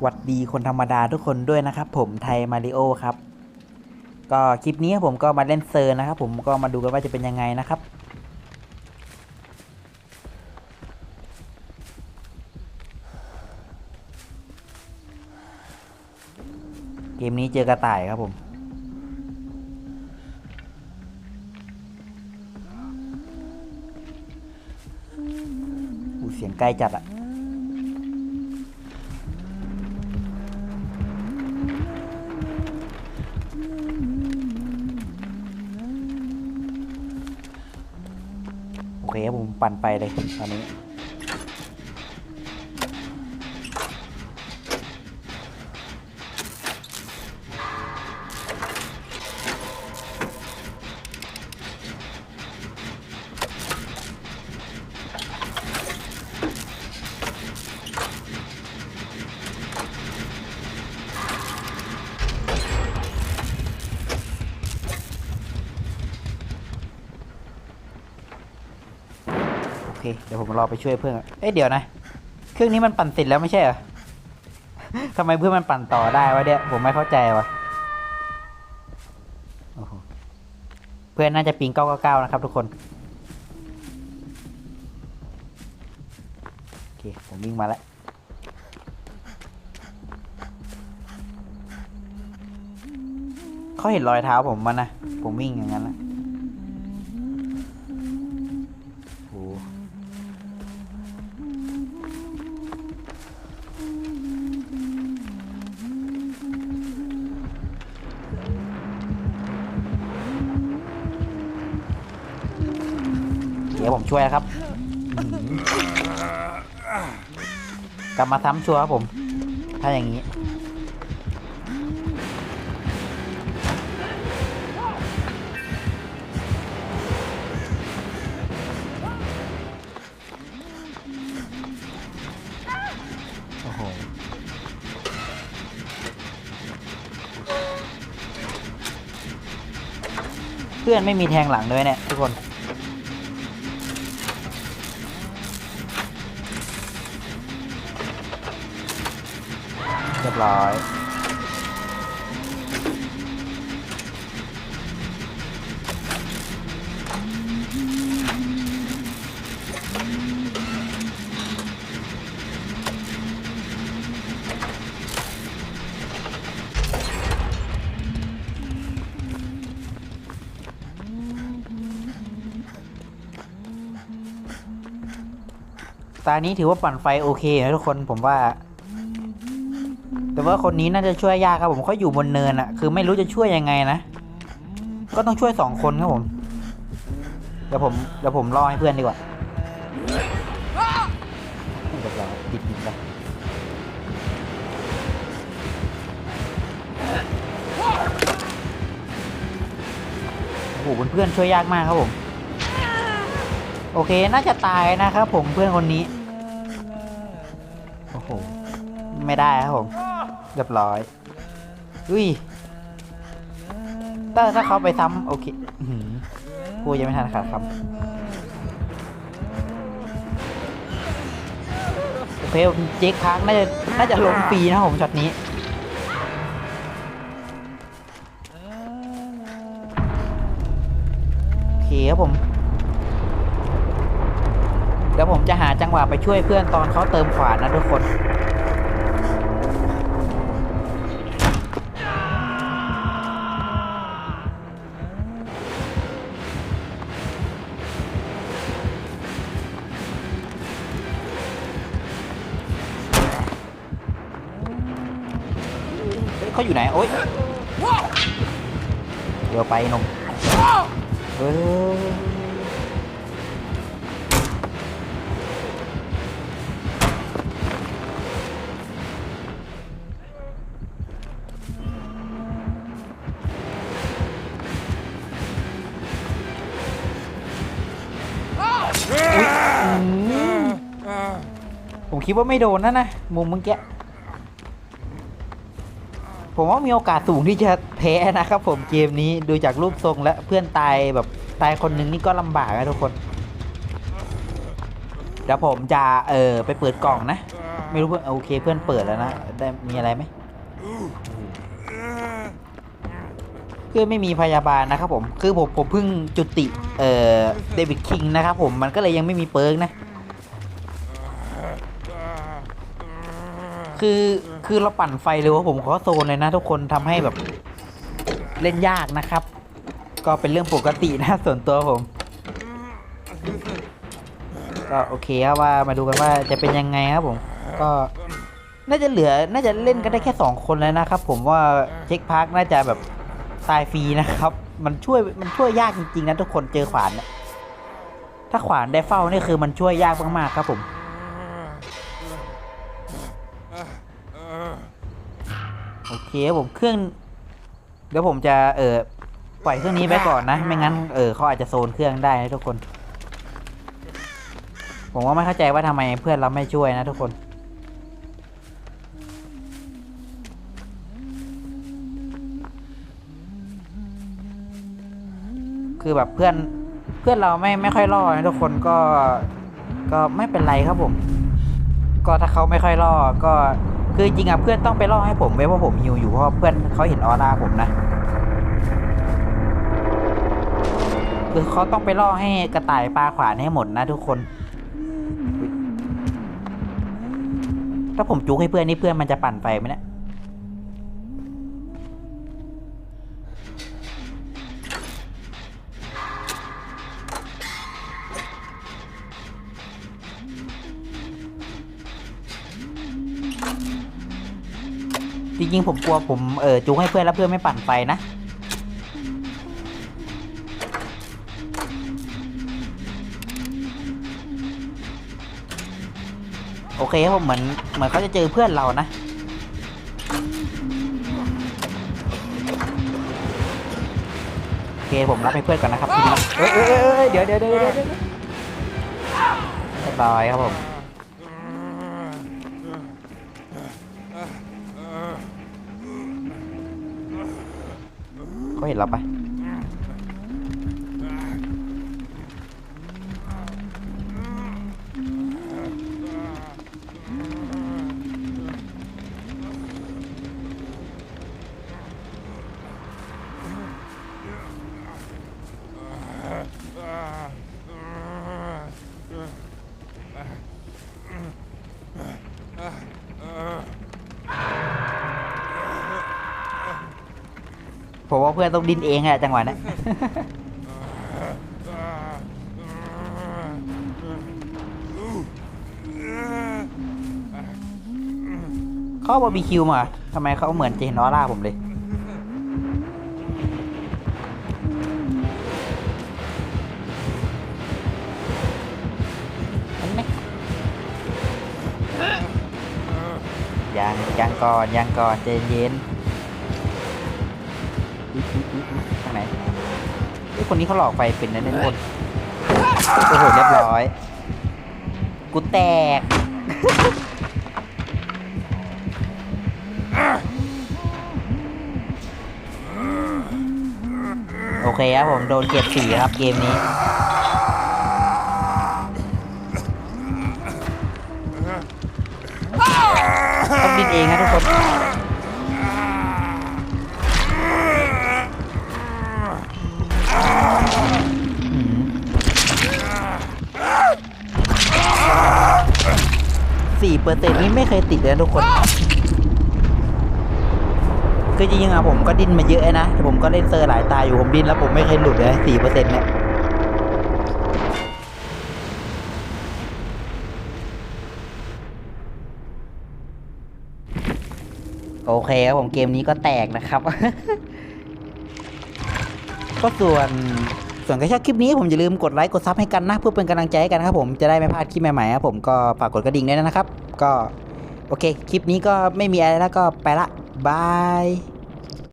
หวัดดีคนธรรมดาทุกคนด้วยนะครับผมไทยมาริโอครับ ก็คลิปนี้ผมก็มาเล่นเซอร์นะครับผมก็มาดูกันว่าจะเป็นยังไงนะครับ เกมนี้เจอกระต่ายครับผมอูเสียงใกล้จัดอะ คครับผมปั่นไปเลยตอนนี้ เคเดี๋ยวผมรอไปช่วยเพื่อนเอ๊ะเดี๋ยวนะ เครื่องนี้มันปั่นเสร็จแล้วไม่ใช่เหรอทำไมเพื่อนมันปั่นต่อได้วะเนี่ยผมไม่เข้าใจวะเพื่อนน่าจะปิง999นะครับทุกคนโอเคผมวิ่งมาแล้วเขาเห็นรอยเท้าผมมันนะผมวิ่งอย่างนั้นแหละ ดี๋ยวผมช่วยครับ กลับมาซ้ำชัวร์ครับผม ถ้าอย่างนี้ โอ้โห เพื่อนไม่มีแทงหลังด้วยเนี่ยทุกคน รียบร้อย ตานี้ถือว่าปั่นไฟโอเคนะทุกคนผมว่า แต่ว่าคนนี้น่าจะช่วยยากครับผมเขาอยู่บนเนินอะคือไม่รู้จะช่วยยังไงนะ ก็ต้องช่วยสองคนครับผม เดี๋ยวผมเดี๋ยวผมรอให้เพื่อนดีกว่าเดี๋ยวราติดหินไปโอ้โหเพื่อนช่วยยากมากครับผม โอเคน่าจะตายนะครับผมเพื่อนคนนี้ ไม่ได้ครับผม เรียบร้อย อุ้ยถ้าถ้าเขาไปซ้ำโอเคกูยังไม่ทันขาดคำโอเคเจ๊กค้างน่าจะน่าจะลงฟรีนะผมช็อตนี้โอเคครับผมเดี๋ยวผมจะหาจังหวะไปช่วยเพื่อนตอนเขาเติมขวานนะทุกคน เขาอยู่ไหนโอ๊ยเดี๋ยวไปนมเออผมคิดว่าไม่โดนนะนะมุมเมื่อกี้ ผมว่ามีโอกาสสูงที่จะแพ้นะครับผมเกมนี้ดูจากรูปทรงและเพื่อนตายแบบตายคนหนึ่งนี่ก็ลำบากนะทุกคนเดี๋ยวผมจะเออไปเปิดกล่องนะ ไม่รู้เพื่อนโอเคเพื่อนเปิดแล้วนะได้มีอะไรไหมคือไม่มีพยาบาลนะครับผมคือผมผมเพิ่งจุติเอ่อเดวิดคิงนะครับผมมันก็เลยยังไม่มีเปิร์กนะ คือ คือเราปั่นไฟเลยว่าผมขอโซนเลยนะทุกคนทำให้แบบเล่นยากนะครับ ก็เป็นเรื่องปกตินะส่วนตัวผม ก็โอเคครับว่ามาดูกันว่าจะเป็นยังไงครับผม ก็น่าจะเหลือ น่าจะเล่นกันได้แค่สองคนแล้วนะครับ ผมว่าเช็คพาร์คน่าจะแบบตายฟรีนะครับ มันช่วยมันช่วยยากจริงๆนะทุกคนเจอขวาน ถ้าขวานได้เฝ้านี่คือมันช่วยยากมากๆครับผม เคครับผมเครื่องเดี๋ยวผมจะเออปล่อยเครื่องนี้ไปก่อนนะ ไม่งั้นเออเขาอาจจะโซนเครื่องได้นะทุกคน ผมว่าไม่เข้าใจว่าทำไมเพื่อนเราไม่ช่วยนะทุกคนคือแบบเพื่อนเพื่อนเราไม่ไม่ค่อยรอดนะทุกคนก็ก็ไม่เป็นไรครับผม ก็ถ้าเขาไม่ค่อยรอดก็ คือจริงอะเพื่อนต้องไปล่อให้ผมไว้ว่าผมหิวอยู่เพราะเพื่อนเขาเห็นออร่าผมนะคือเขาต้องไปล่อให้กระต่ายปลาขวานให้หมดนะทุกคน ถ้าผมจุกให้เพื่อนนี่เพื่อนมันจะปั่นไฟไหมเนี่ย จริงๆผมกลัวผมเออจุกให้เพื่อนแล้วเพื่อนไม่ปั่นไฟนะ โอเคครับผมเหมือนเหมือนเขาจะเจอเพื่อนเรานะโอเคผมรับให้เพื่อนก่อนนะครับทีนี้เอ้ยเอ้ยเอ้ยเอ้ยเดี๋ยวเดี๋ยวเดี๋ยวเดี๋ยวเดี๋ยวเรียบร้อยครับผม ไม่เห็นเราปะ ผมว่าเพื่อนต้องดิ้นเองอะจังหวะนี้ยเขาบาร์บีคิวมาทำไมเขาเหมือนเห็นออร่าผมเลยยังยังก่อนยังก่อนใจเย็น คนนี้เขาหลอกไฟเป็นนะเนี่ยทุกคนโอ้โหเรียบร้อย กูแตก โอเคครับผมโดนเก็บสี่ครับเกมนี้ต้องดิ้นเองนะทุกคน สี่เปอร์เซ็นต์นี่ไม่เคยติดเลยนะทุกคน คือจริงๆอะผมก็ดิ้นมาเยอะนะแต่ผมก็เล่นเซอร์หลายตาอยู่ผมดิ้นแล้วผมไม่เคยหลุดเลยสี่เปอร์เซ็นต์เนี่ยโอเคครับผมเกมนี้ก็แตกนะครับ ก็ส่วนส่วนใครชอบคลิปนี้ผมอย่าลืมกดไลค์กดซับให้กันนะ เพื่อเป็นกำลังใจให้กันครับผมจะได้ไม่พลาดคลิปใหม่ๆครับผมก็ฝากกดกระดิ่งด้วยนะครับ ก็โอเค คลิปนี้ก็ไม่มีอะไรแล้วก็ไปละบาย